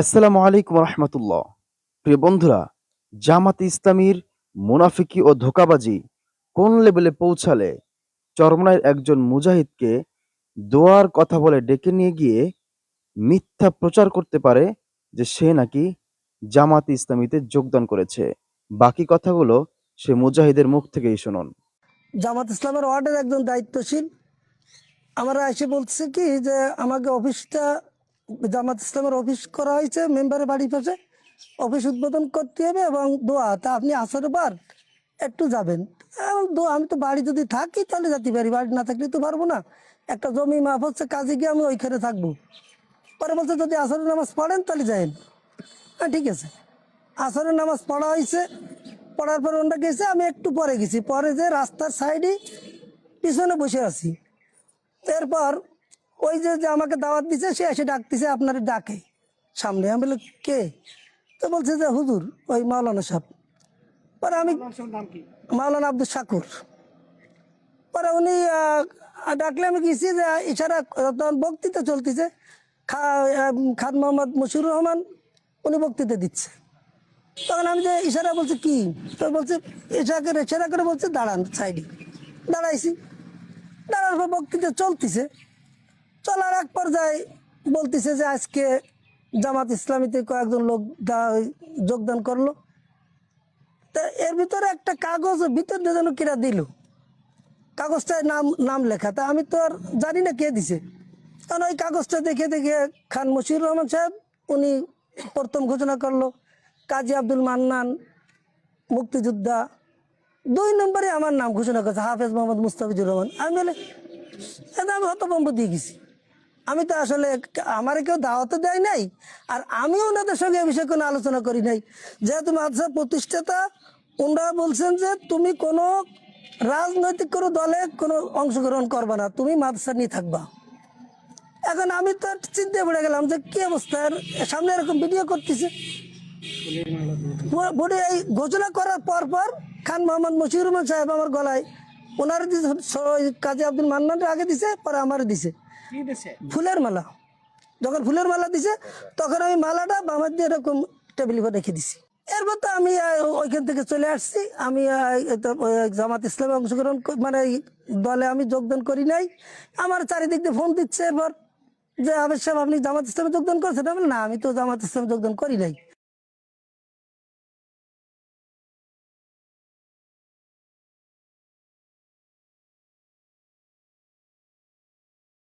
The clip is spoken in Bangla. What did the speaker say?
আসসালামু আলাইকুম রহমতুল্লাহ প্রিয় বন্ধুরা, জামাত ইসলামীর মুনাফিকি ও ধোকাবাজি কোন লেভেলে পৌঁছালে চরমনায়ের একজন মুজাহিদকে দোয়ার কথা বলে ডেকে নিয়ে গিয়ে মিথ্যা প্রচার করতে পারে যে সে নাকি জামাত ইসলামীতে যোগদান করেছে? বাকি কথাগুলো সে মুজাহিদের মুখ থেকেই শুনুন। জামাত ইসলামের ওয়ার্ডের একজন দায়িত্বশীল, আমরা এসে বলছে কি যে আমাকে অফিসটা জামাত ইসলামের অফিস করা হয়েছে, মেম্বারের বাড়ির পাশে। অফিস উদ্বোধন করতে হবে এবং দোয়া, তা আপনি আসার বার একটু যাবেন। দোয়া, আমি তো বাড়ি যদি থাকি তাহলে যেতে পারি, বাড়ি না থাকলে তো পারব না। একটা জমি মাফ হচ্ছে, কাজে গিয়ে আমি ওইখানে থাকব। পরে বলছে, যদি আসরের নামাজ পড়েন তাহলে যাইন। হ্যাঁ ঠিক আছে। আসরের নামাজ পড়া হয়েছে, পড়ার পর ওনটা গেছে, আমি একটু পরে গেছি। পরে যে রাস্তার সাইডে পিছনে বসে আছি। এরপর ওই যে যে আমাকে দাওয়াত দিছে সে এসে ডাকতেছে আপনার ডাকে। সামনে। আমি বলি কে? তো বলছে যে হুজুর ওই মাওলানা সাহেব। পরে আমি মাওলানা আব্দুল শাকুর। পরে উনি ডাকলে আমি গেছি যে ইশারা তখন বক্তৃতা চলতেছে। খা আহ, খান মোহাম্মদ মুশিউর রহমান উনি বক্তৃতা দিচ্ছে। তখন আমি যে ইশারা বলছি কি? তো বলছে ইশারা করে ইশারা করে বলছে দাঁড়ান সাইডে। দাঁড়াইছি। দাঁড়ার পর বক্তৃতা চলতেছে। চলার এক পর্যায়ে বলতেছে যে আজকে জামাত ইসলামীতে কয়েকজন লোক যোগদান করল। তা এর ভিতরে একটা কাগজ ভিতর দিয়ে যেন কিরা দিল। কাগজটায় নাম নাম লেখা। তা আমি তো আর জানি না কে দিছে। কারণ ওই কাগজটা দেখে দেখে খান মশিউর রহমান সাহেব, উনি প্রথম ঘোষণা করল, কাজী আব্দুল মান্নান, মুক্তিযোদ্ধা, দুই নম্বরে আমার নাম ঘোষণা করছে, হাফেজ মোহাম্মদ মুস্তাফিজুর রহমান। আমি বলে হতভম্ব দিয়ে গেছি। আমি তো আসলে আমার কেউ দাওয়াতে দেয় নাই, আর আমিও ওনাদের সঙ্গে এ বিষয়ে কোনো আলোচনা করি নাই। যেহেতু মাদ্রাসা প্রতিষ্ঠাতা, ওনারা বলছেন যে তুমি কোনো রাজনৈতিক কোনো দলে কোনো অংশগ্রহণ করবে না, তুমি মাদ্রাসা নিয়ে থাকবা। এখন আমি তো চিন্তায় পড়ে গেলাম যে কি অবস্থা সামনে এরকম ভিডিও করতেছে। বোর্ডে এই ঘোষণা করার পর পর খান মোহাম্মদ মশিউর রহমান সাহেব আমার গলায়, ওনার কাজী আব্দুল মান্নান আগে দিছে, পরে আমার দিছে। ফুলের মালা। যখন ফুলের মালা দিছে, তখন আমি মালাটা বামার দিয়ে এরকম টেবিল উপর রেখে দিছি। এরপর তো আমি ওইখান থেকে চলে আসছি। আমি জামাত ইসলামে অংশগ্রহণ মানে দলে আমি যোগদান করি নাই। আমার চারিদিক দিয়ে ফোন দিচ্ছে এরপর যে, আবেদ সাহেব, আপনি জামাত ইসলামে যোগদান করছেন? না, আমি তো জামাত ইসলামে যোগদান করি নাই।